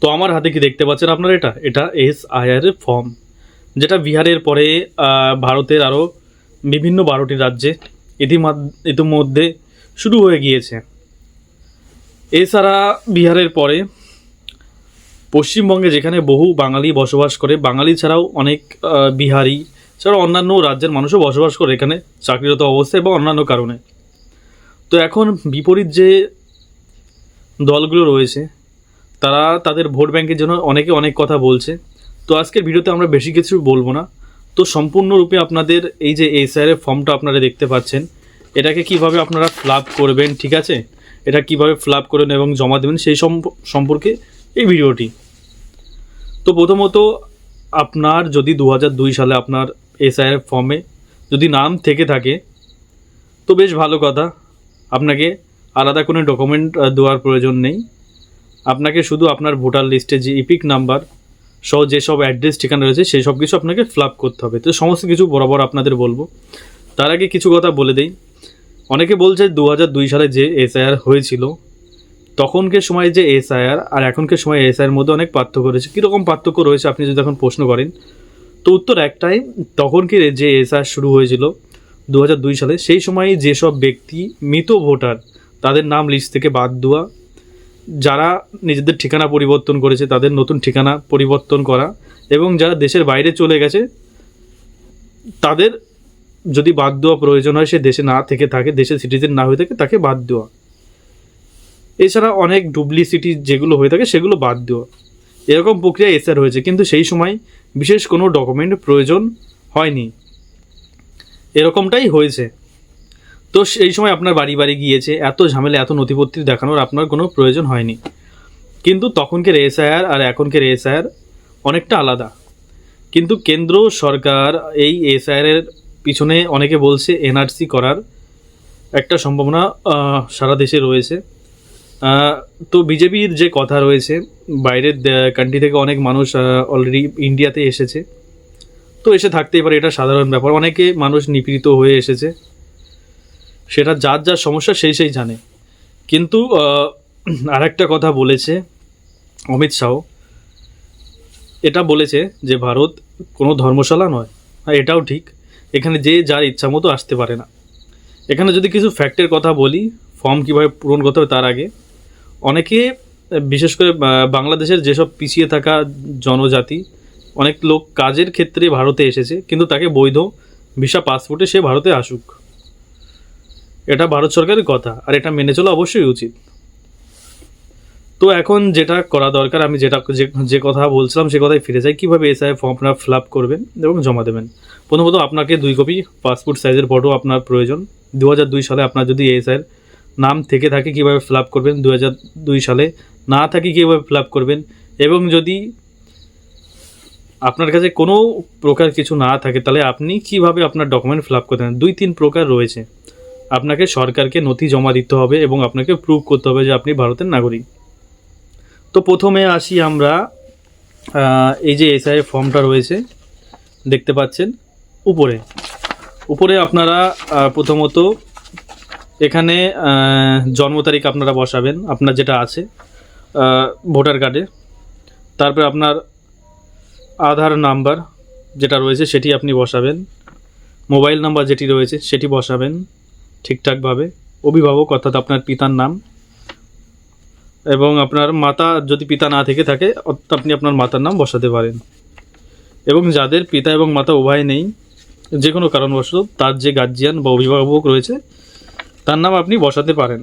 তো আমার হাতে কি দেখতে পাচ্ছেন আপনারা এটা? এটা এস আইআর ফর্ম যেটা বিহারের পরে ভারতের আরও বিভিন্ন বারোটি রাজ্যে ইতিমধ্যে শুরু হয়ে গিয়েছে। এছাড়া বিহারের পরে, পশ্চিমবঙ্গে যেখানে বহু বাঙালি বসবাস করে, বাঙালি ছাড়াও অনেক বিহারি ছাড়াও অন্যান্য রাজ্যের মানুষও বসবাস করে এখানে চাকরিরত অবস্থায় এবং অন্যান্য কারণে। তো এখন বিপরীত যে দলগুলো রয়েছে তারা তাদের ভোট ব্যাংকের জন্য অনেকে অনেক কথা বলছে। তো আজকের ভিডিওতে আমরা বেশি কিছু বলব না। তো সম্পূর্ণরূপে আপনাদের এই যে এসআইআর এর ফর্মটা আপনারা দেখতে পাচ্ছেন, এটাকে কীভাবে আপনারা ফ্লাপ করবেন, ঠিক আছে? এটা কীভাবে ফ্লাপ করবেন এবং জমা দেবেন সেই সম্প- সম্পর্কে এই ভিডিওটি। তো প্রথমত আপনার যদি দু সালে আপনার এসআইআর ফর্মে যদি নাম থেকে থাকে, তো বেশ ভালো কথা। আপনাকে আলাদা কোনো ডকুমেন্ট দেওয়ার প্রয়োজন নেই। আপনাকে শুধু আপনার ভোটার লিস্টে যে ইপিক নাম্বার সহ যেসব অ্যাড্রেস ঠিকানা রয়েছে, সেই সব কিছু আপনাকে ফ্লাপ করতে হবে। তো সমস্ত কিছু বরাবর আপনাদের বলব। তার আগে কিছু কথা বলে দেই। অনেকে বলছে দু দুই সালে যে এসআইআর হয়েছিল, তখনকার সময় যে এসআইআর আর এখনকার সময় এসআইআর মধ্যে অনেক পার্থক্য রয়েছে। কীরকম পার্থক্য রয়েছে আপনি যদি এখন প্রশ্ন করেন? তো উত্তর একটাই তখনকার যে এসআইআর শুরু হয়েছিল দু সালে, সেই সময় যেসব ব্যক্তি, মৃত ভোটার, তাদের নাম লিস্ট থেকে বাদ দেওয়া যারা নিজেদের ঠিকানা পরিবর্তন করেছে, তাদের নতুন ঠিকানা পরিবর্তন করা এবং যারা দেশের বাইরে চলে গেছে, তাদের যদি বাদ দেওয়া প্রয়োজন হয়, সে দেশে না থেকে থাকে, দেশের সিটিজেন না হয়ে থাকে, তাকে বাদ দেওয়া। এছাড়া অনেক ডুপ্লিসিটি যেগুলো হয়ে থাকে, সেগুলো বাদ দেওয়া। এরকম প্রক্রিয়া এসআর হয়েছে কিন্তু সেই সময় বিশেষ কোনো ডকুমেন্ট প্রয়োজন হয়নি। এরকমটাই হয়েছে। তো সেই সময় আপনার বাড়ি বাড়ি গিয়েছে, এত ঝামেলা, এত নথিপত্র দেখানোর আপনার কোনো প্রয়োজন হয়নি। কিন্তু তখনকার এসআইআর আর এখনকার এসআইআর অনেকটা আলাদা। কিন্তু কেন্দ্র সরকার এই এসআইআর এর পিছনে অনেকে বলছে এনআরসি করার একটা সম্ভাবনা সারা দেশে রয়েছে। তো বিজেপির যে কথা রয়েছে, বাইরের কান্ট্রি থেকে অনেক মানুষ অলরেডি ইন্ডিয়াতে এসেছে। তো এসে থাকতেই পারে, এটা সাধারণ ব্যাপার। অনেকে মানুষ নিপীড়িত হয়ে এসেছে। সেটা যার যার সমস্যা সেই সেই জানে। কিন্তু আর একটা কথা বলেছে অমিত শাহ। এটা বলেছে যে ভারত কোনো ধর্মশালা নয়। আর এটাও ঠিক। এখানে যে যার ইচ্ছা মতো আসতে পারে না। এখানে যদি কিছু ফ্যাক্টের কথা বলি ফর্ম কীভাবে পূরণ করতে হবে তার আগে, অনেকে, বিশেষ করে বাংলাদেশের যেসব পিছিয়ে থাকা জনজাতি, অনেক লোক কাজের ক্ষেত্রে ভারতে এসেছে, কিন্তু তাকে বৈধ ভিসা পাসপোর্টে সে ভারতে আসুক। এটা ভারত সরকারের কথা, আর এটা মেনে চলা অবশ্যই উচিত। তো এখন যেটা করা দরকার, আমি যেটা, যে- কথা বলছিলাম, সে কথায় ফিরে যাই। কীভাবে এসআই ফর্ম আপনার ফিল আপ করবেন এবং জমা দেবেন? প্রথমত আপনাকে দুই কপি পাসপোর্ট সাইজের ফটো আপনার প্রয়োজন। দু দুই সালে আপনার যদি এসআইয়ের নাম থেকে থাকে, কীভাবে ফিল আপ করবেন? দু দুই সালে না থাকে, কীভাবে ফিল আপ করবেন? এবং যদি আপনার কাছে কোনো প্রকার কিছু না থাকে, তাহলে আপনি কীভাবে আপনার ডকুমেন্ট ফিল আপ করতেন দুই, তিন প্রকার রয়েছে। আপনাকে সরকারকে নথি জমা দিতে হবে এবং আপনাকে প্রুভ করতে হবে যে আপনি ভারতের নাগরিক। তো প্রথমে আসি আমরা এই যে এসআই ফর্মটা রয়েছে, দেখতে পাচ্ছেন, উপরে। উপরে আপনারা প্রথমত এখানে জন্ম তারিখ আপনারা বসাবেন, আপনার যেটা আছে ভোটার কার্ডে। তারপরে আপনার আধার নাম্বার যেটা রয়েছে সেটি আপনি বসাবেন, মোবাইল নাম্বার যেটি রয়েছে সেটি বসাবেন। ঠিকঠাকভাবে। অভিভাবক, অর্থাৎ আপনার পিতার নাম। এবং আপনার মাতা যদি পিতা না থেকে থাকে আপনি আপনার মাতার নাম বসাতে পারেন। এবং যাদের পিতা এবং মাতা উভয় নেই, যে কোনো কারণবশত তার যে গার্জিয়ান বা অভিভাবক রয়েছে, তার নাম আপনি বসাতে পারেন।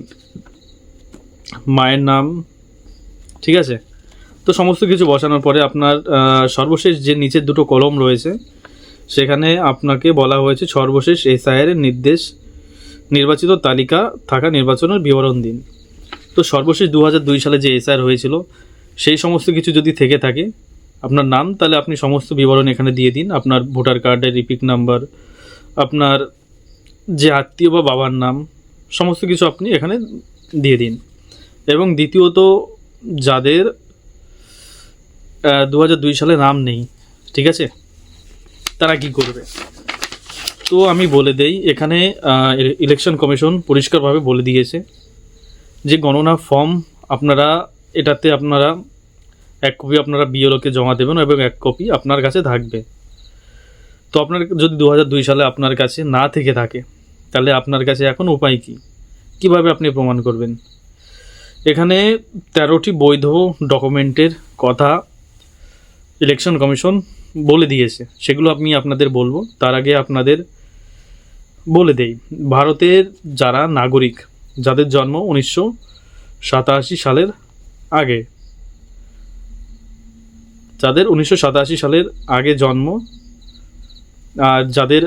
মায়ের নাম, ঠিক আছে? তো সমস্ত কিছু বসানোর পরে আপনার সর্বশেষ যে নিচের দুটো কলম রয়েছে, সেখানে আপনাকে বলা হয়েছে সর্বশেষ এসআইআর এর নির্দেশ নির্বাচিত তালিকা থাকা নির্বাচনের বিবরণ দিন। তো সর্বশেষ দু দুই সালে যে এসআর হয়েছিল, সেই সমস্ত কিছু যদি থেকে থাকে, আপনার নাম, তাহলে আপনি সমস্ত বিবরণ এখানে দিয়ে দিন। আপনার ভোটার কার্ডের রিপিক নাম্বার, আপনার যে আত্মীয় বা বাবার নাম, সমস্ত কিছু আপনি এখানে দিয়ে দিন। এবং দ্বিতীয়ত, যাদের দু সালে নাম নেই, ঠিক আছে? তারা কি করবে? তো আমি বলে দেই, এখানে ইলেকশন কমিশন পরিষ্কারভাবে বলে দিয়েছে যে গণনা ফর্ম আপনারা, এটাতে আপনারা এক কপি আপনারা বিএলওকে জমা দেবেন এবং এক কপি আপনার কাছে থাকবে। তো আপনার, যদি দু সালে আপনার কাছে না থেকে থাকে, তাহলে আপনার কাছে এখন উপায় কী? কীভাবে আপনি প্রমাণ করবেন? এখানে তেরোটি বৈধ ডকুমেন্টের কথা ইলেকশন কমিশন বলে দিয়েছে। সেগুলো আমি আপনাদের বলব। তার আগে আপনাদের বলে দেই, ভারতের যারা নাগরিক, যাদের জন্ম উনিশশো সাতাশি সালের আগে, যাদের উনিশশো সাতাশি সালের আগে জন্ম, আর যাদের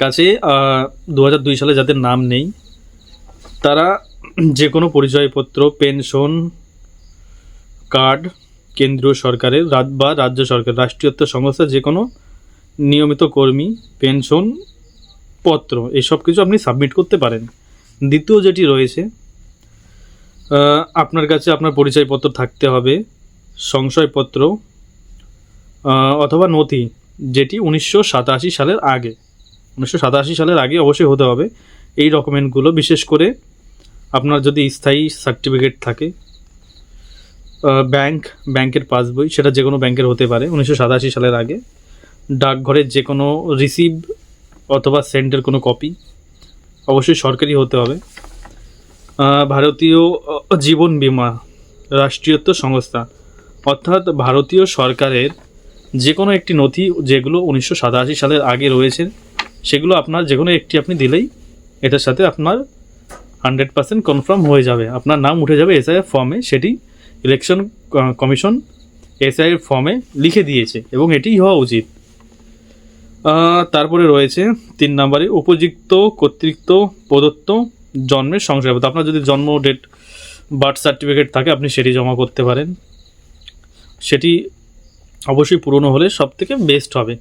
কাছে দু হাজার দুই সালে যাদের নাম নেই, তারা যে কোনো পরিচয়পত্র, পেনশন, কার্ড, কেন্দ্রীয় সরকারের, বা রাজ্য সরকার রাষ্ট্রীয়ত্ব সংস্থা যে কোনো নিয়মিত কর্মী, পেনশন, পত্র, এসব কিছু আপনি সাবমিট করতে পারেন। দ্বিতীয় যেটি রয়েছে আপনার কাছে আপনার পরিচয়পত্র থাকতে হবে, সংশয়পত্র অথবা নথি, যেটি উনিশশো সাতাশি সালের আগে। উনিশশো সাতাশি সালের আগে অবশ্যই হতে হবে। এই ডকুমেন্টগুলো বিশেষ করে আপনার যদি স্থায়ী সার্টিফিকেট থাকে ব্যাংক ব্যাংকের পাসবই সেটা যে কোনো ব্যাংকের হতে পারে, উনিশশো সাতাশি সালের আগে। ডাকঘরের যে কোনো রিসিভ অথবা সেন্টের কোনো কপি অবশ্যই সরকারি হতে হবে। ভারতীয় জীবন বীমা রাষ্ট্রীয়ত্ব সংস্থা অর্থাৎ ভারতীয় সরকারের যে কোনো একটি নথি যেগুলো উনিশশো সাতাশি সালের আগে রয়েছে, সেগুলো আপনার যে কোনো একটি আপনি দিলেই এটার সাথে আপনার হান্ড্রেড পার্সেন্ট কনফার্ম হয়ে যাবে। আপনার নাম উঠে যাবে এসআইএফ ফর্মে সেটি ইলেকশন কমিশন এসআইএফ ফর্মে লিখে দিয়েছে এবং এটিই হওয়া উচিত। তারপরে রয়েছে তিন নম্বরে, উপযুক্ত কর্তৃত্ব প্রদত্ত জন্মের শংসাপত্র আপনার যদি জন্ম ডেট বার্থ সার্টিফিকেট থাকে, আপনি সেটি জমা করতে পারেন। সেটি অবশ্যই পুরনো হলে সব থেকে বেস্ট হবে।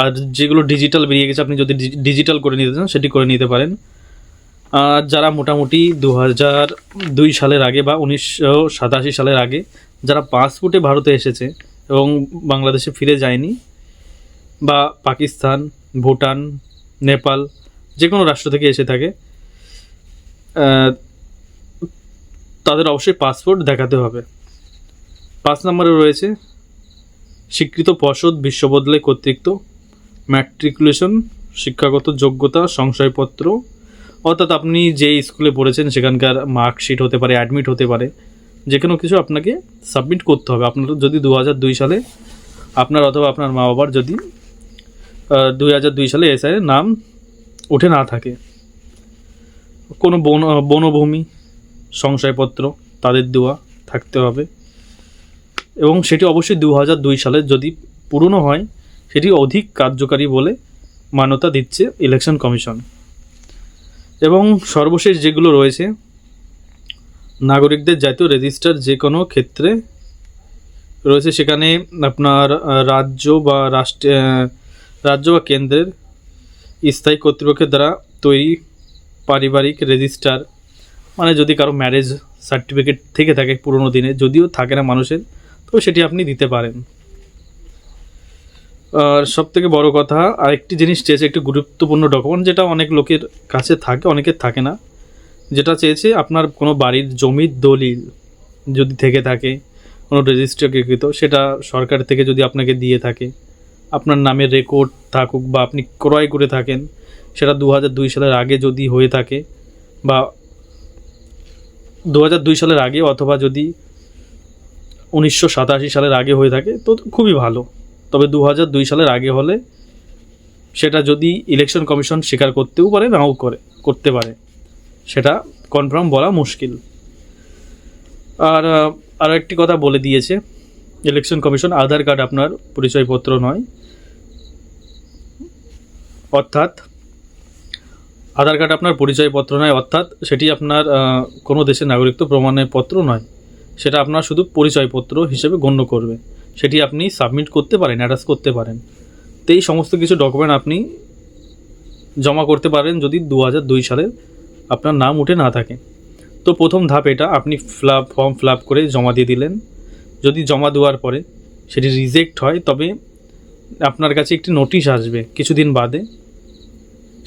আর যেগুলো ডিজিটাল বেরিয়ে গেছে, আপনি যদি ডিজিটাল করে নিতে চান, সেটি করে নিতে পারেন। আর যারা মোটামুটি দু হাজার দুই সালের আগে বা উনিশশো সাতাশি সালের আগে, যারা পাসপোর্টে ভারতে এসেছে এবং বাংলাদেশে ফিরে যায়নি বা পাকিস্তান, ভুটান, নেপাল যে কোনো রাষ্ট্র থেকে এসে থাকে তাদের অবশ্যই পাসপোর্ট দেখাতে হবে। পাঁচ নম্বরে রয়েছে, স্বীকৃত পর্ষদ বিশ্ববিদ্যালয় কর্তৃত্ব ম্যাট্রিকুলেশন শিক্ষাগত যোগ্যতা, সংশয়পত্র, অর্থাৎ আপনি যে স্কুলে পড়েছেন সেখানকার মার্কশিট হতে পারে অ্যাডমিট হতে পারে যে কোনো কিছু আপনাকে সাবমিট করতে হবে। আপনার যদি দু হাজার দুই সালে আপনার অথবা আপনার মা বাবার যদি দুই হাজার দুই সালে এসআই নাম উঠে না থাকে। কোনো বন বনভূমি, সংশয়পত্র, তাদের দেওয়া থাকতে হবে। এবং সেটি অবশ্যই দু হাজার দুই সালে যদি পুরনো হয়, সেটি অধিক কার্যকারী বলে মান্যতা দিচ্ছে ইলেকশন কমিশন। এবং সর্বশেষ যেগুলো রয়েছে, নাগরিকদের জাতীয় রেজিস্টার যে কোনো ক্ষেত্রে রয়েছে। সেখানে আপনার রাজ্য বা রাষ্ট্র রাজ্য বা কেন্দ্রের স্থায়ী কর্তৃপক্ষের দ্বারা তৈরি পারিবারিক রেজিস্টার মানে যদি কারও ম্যারেজ সার্টিফিকেট থেকে থাকে পুরোনো দিনে, যদিও থাকে না মানুষের, তো সেটি আপনি দিতে পারেন। আর সব থেকে বড় কথা, আরেকটি জিনিস চেয়েছে, একটি গুরুত্বপূর্ণ ডকুমেন্ট যেটা অনেক লোকের কাছে থাকে, অনেকের থাকে না, যেটা চেয়েছে আপনার কোনো বাড়ির জমির দলিল যদি থেকে থাকে, কোনো রেজিস্ট্রিকৃত সেটা সরকার থেকে যদি আপনাকে দিয়ে থাকে। আপনার নামের রেকর্ড থাকুক বা আপনি ক্রয় করে থাকেন, সেটা দু দুই সালের আগে যদি হয়ে থাকে বা দু দুই সালের আগে অথবা যদি উনিশশো সাতাশি সালের আগে হয়ে থাকে, তো খুবই ভালো। তবে দু দুই সালের আগে হলে সেটা যদি ইলেকশন কমিশন স্বীকার করতেও পারে, নাও করে, করতে পারে। সেটা কনফার্ম বলা মুশকিল। আর আরও একটি কথা বলে দিয়েছে ইলেকশন কমিশন, আধার কার্ড আপনার পরিচয়পত্র নয়। অর্থাৎ, আধার কার্ড আপনার পরিচয়পত্র নয়, অর্থাৎ সেটি আপনার কোনো দেশের নাগরিকত্ব প্রমাণের পত্র নয়। সেটা আপনার শুধু পরিচয়পত্র হিসেবে গণ্য করবে। সেটি আপনি সাবমিট করতে পারেন, অ্যাটাচ করতে পারেন। তো এই সমস্ত কিছু ডকুমেন্ট আপনি জমা করতে পারেন যদি দু হাজার দুই সালের আপনার নাম উঠে না থাকে। তো প্রথম ধাপ এটা, আপনি ফ্লাপ, ফর্ম ফিল করে জমা দিয়ে দিলেন। যদি জমা দেওয়ার পরে সেটি রিজেক্ট হয়, তবে আপনার কাছে একটি নোটিশ আসবে কিছুদিন বাদে।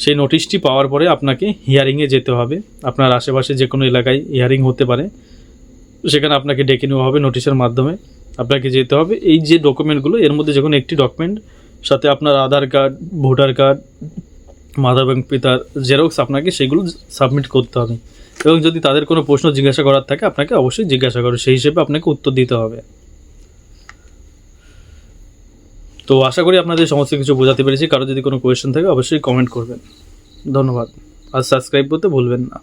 সেই নোটিশটি পাওয়ার পরে আপনাকে হিয়ারিংয়ে যেতে হবে। আপনার আশেপাশে যে কোনো এলাকায় হিয়ারিং হতে পারে। সেখানে আপনাকে ডেকে নেওয়া হবে নোটিশের মাধ্যমে। আপনাকে যেতে হবে। এই যে ডকুমেন্টগুলো এর মধ্যে যখন একটি ডকুমেন্ট সাথে আপনার আধার কার্ড ভোটার কার্ড মাতা এবং পিতার জেরক্স আপনাকে সেগুলো সাবমিট করতে হবে। এবং যদি তাদের কোনো প্রশ্ন জিজ্ঞাসা করার থাকে, আপনাকে অবশ্যই জিজ্ঞাসা করো সেই হিসেবে আপনাকে উত্তর দিতে হবে। তো আশা করি আপনাদের সমস্ত কিছু বোঝাতে পেরেছি। কারও যদি কোনো কোয়েশ্চেন থাকে, অবশ্যই কমেন্ট করবেন। ধন্যবাদ। আর সাবস্ক্রাইব করতে ভুলবেন না।